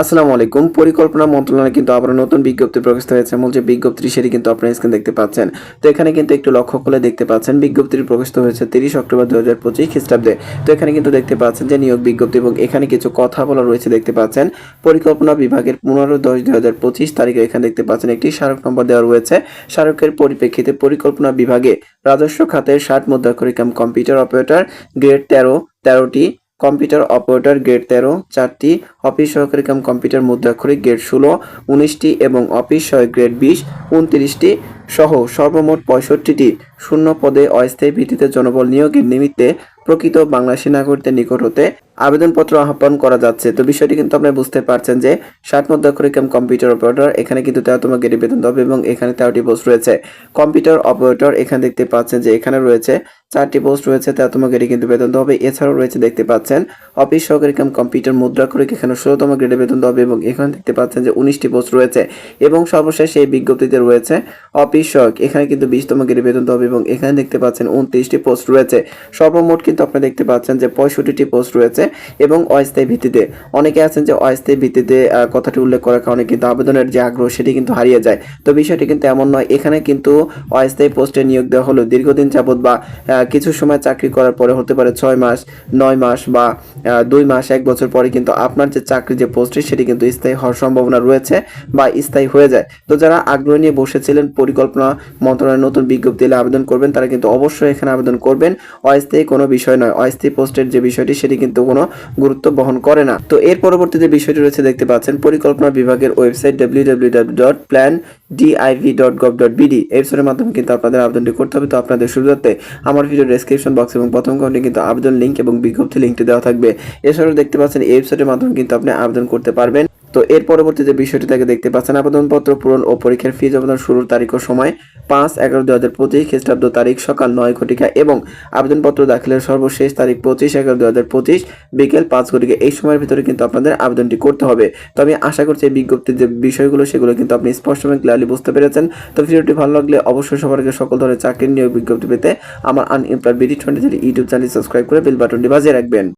আসসালামু আলাইকুম। পরিকল্পনা মন্ত্রণালয় কিন্তু আবার নতুন বিজ্ঞপ্তি প্রকাশিত হয়েছে। মূল যে বিজ্ঞপ্তি সেটি কিন্তু আপনারা স্ক্রিন দেখতে পাচ্ছেন। তো এখানে কিন্তু একটু লক্ষ্য করলে দেখতে পাচ্ছেন, বিজ্ঞপ্তিটি প্রকাশিত হয়েছে তিরিশ অক্টোবর দু হাজার পঁচিশ খ্রিস্টাব্দে। তো এখানে কিন্তু দেখতে পাচ্ছেন যে নিয়োগ বিজ্ঞপ্তি এবং এখানে কিছু কথা বলা রয়েছে দেখতে পাচ্ছেন। পরিকল্পনা বিভাগের পনেরো দশ দুই হাজার পঁচিশ তারিখে এখানে দেখতে পাচ্ছেন একটি স্মারক নম্বর দেওয়া রয়েছে। স্মারকের পরিপ্রেক্ষিতে পরিকল্পনা বিভাগে রাজস্ব খাতের ষাট মুদ্রাকরিকাম কম্পিউটার অপারেটর গ্রেড তেরো, তেরোটি কম্পিউটার অপারেটর গ্রেড তেরো, চারটি অফিস সহকারী কাম কম্পিউটার মুদ্রাক্ষরিক গ্রেড ষোলো, উনিশটি এবং অফিস সহায়ক গ্রেড বিশ, উনত্রিশটি সহ সর্বমোট পঁয়ষট্টিটি শূন্য পদে অস্থায়ী ভিত্তিতে জনবল নিয়োগের নিমিত্তে প্রকৃত বাংলাদেশী নাগরিকদের নিকট হতে আবেদনপত্র আহ্বান করা যাচ্ছে। তো বিষয়টি কিন্তু আপনি বুঝতে পারছেন যে ষাট মুদ্রাক্ষরিক কাম কম্পিউটার অপারেটর, এখানে কিন্তু তেরোতম গেটে বেতন হবে এবং এখানে তেরোটি পোস্ট রয়েছে। কম্পিউটার অপারেটর এখানে দেখতে পাচ্ছেন যে এখানে রয়েছে চারটি পোস্ট রয়েছে তেরোতম গ্রেডে কিন্তু বেতন হবে। এছাড়াও রয়েছে, দেখতে পাচ্ছেন অফিস সহকারী কাম কম্পিউটার মুদ্রা করে এখানে ষোলোতম গ্রেডে বেতন হবে এবং এখানে দেখতে পাচ্ছেন যে উনিশটি পোস্ট রয়েছে এবং সর্বশেষ এই বিজ্ঞপ্তিতে রয়েছে অফিস সহক এখানে কিন্তু বিশতম গ্রেডে বেতন হবে এবং এখানে দেখতে পাচ্ছেন উনত্রিশটি পোস্ট রয়েছে। সর্বমোট কিন্তু আপনি দেখতে পাচ্ছেন যে পঁয়ষট্টিটি পোস্ট রয়েছে এবং অস্থায়ী ভিত্তিতে। অনেকে আছেন যে অস্থায়ী ভিত্তিতে কথাটি উল্লেখ করার কারণে কিন্তু আবেদনের যে আগ্রহ, সেটি কিন্তু হারিয়ে যায়। তো বিষয়টি কিন্তু এমন নয়, এখানে কিন্তু অস্থায়ী পোস্টে নিয়োগ দেওয়া হলো। দীর্ঘদিন যাবত বা কিছু সময় চাকরি করার পরে হতে পারে ছয় মাস, নয় মাস বা দুই মাস, এক বছর পরে কিন্তু আপনার যে চাকরি যে পোস্টটি সেটি কিন্তু স্থায়ী হওয়ার সম্ভাবনা রয়েছে বা স্থায়ী হয়ে যায়। তো যারা আগ্রহ নিয়ে বসেছিলেন, পরিকল্পনা মন্ত্রণালয়ের নতুন বিজ্ঞপ্তি এলে আবেদন করবেন, তারা কিন্তু অবশ্যই এখানে আবেদন করবেন। অস্থায়ী কোনো বিষয় নয়, অস্থায়ী পোস্টের যে বিষয়টি সেটি কিন্তু কোনো গুরুত্ব বহন করে না। তো এর পরবর্তী যে বিষয়টি রয়েছে দেখতে পাচ্ছেন, পরিকল্পনা বিভাগের website W W W dot plan DIV dot gov dot BD ওয়েবসাইটের মাধ্যমে কিন্তু আপনাদের আবেদনটি করতে হবে। তো আপনাদের সুবিধার্থে আমার ভিডিও ডেসক্রিপশন বক্স এবং প্রথম কমেন্টে কিন্তু আবেদন লিঙ্ক এবং বিজ্ঞপ্তি লিঙ্কটি দেওয়া থাকবে। এছাড়াও দেখতে পাচ্ছেন এই ওয়েবসাইটের মাধ্যমে কিন্তু আপনি আবেদন করতে পারবেন। তো এর পরবর্তী যে বিষয়টি তাকে দেখতে পাচ্ছেন। আবেদনপত্র পূরণ ও পরীক্ষার ফি জমানোর শুরুর তারিখ ও সময় পাঁচ এগারো দু হাজার পঁচিশ খ্রিস্টাব্দ তারিখ সকাল নয় ঘটিকা এবং আবেদনপত্র দাখিলের সর্বশেষ তারিখ পঁচিশ এগারো দু হাজার পঁচিশ বিকেল পাঁচ ঘটিকা। এই সময়ের ভিতরে কিন্তু আপনাদের আবেদনটি করতে হবে। তো আমি আশা করছি এই বিজ্ঞপ্তির যে বিষয়গুলো, সেগুলো কিন্তু আপনি স্পষ্ট এবং ক্লিয়ারলি বুঝতে পেরেছেন। তো ভিডিওটি ভালো লাগলে অবশ্যই সবার আগে সকল ধরনের চাকরির নিয়োগ বিজ্ঞপ্তি পেতে আমার unemployed BD twenty YouTube channel subscribe করে বেল বাটনটি বাজিয়ে রাখবেন।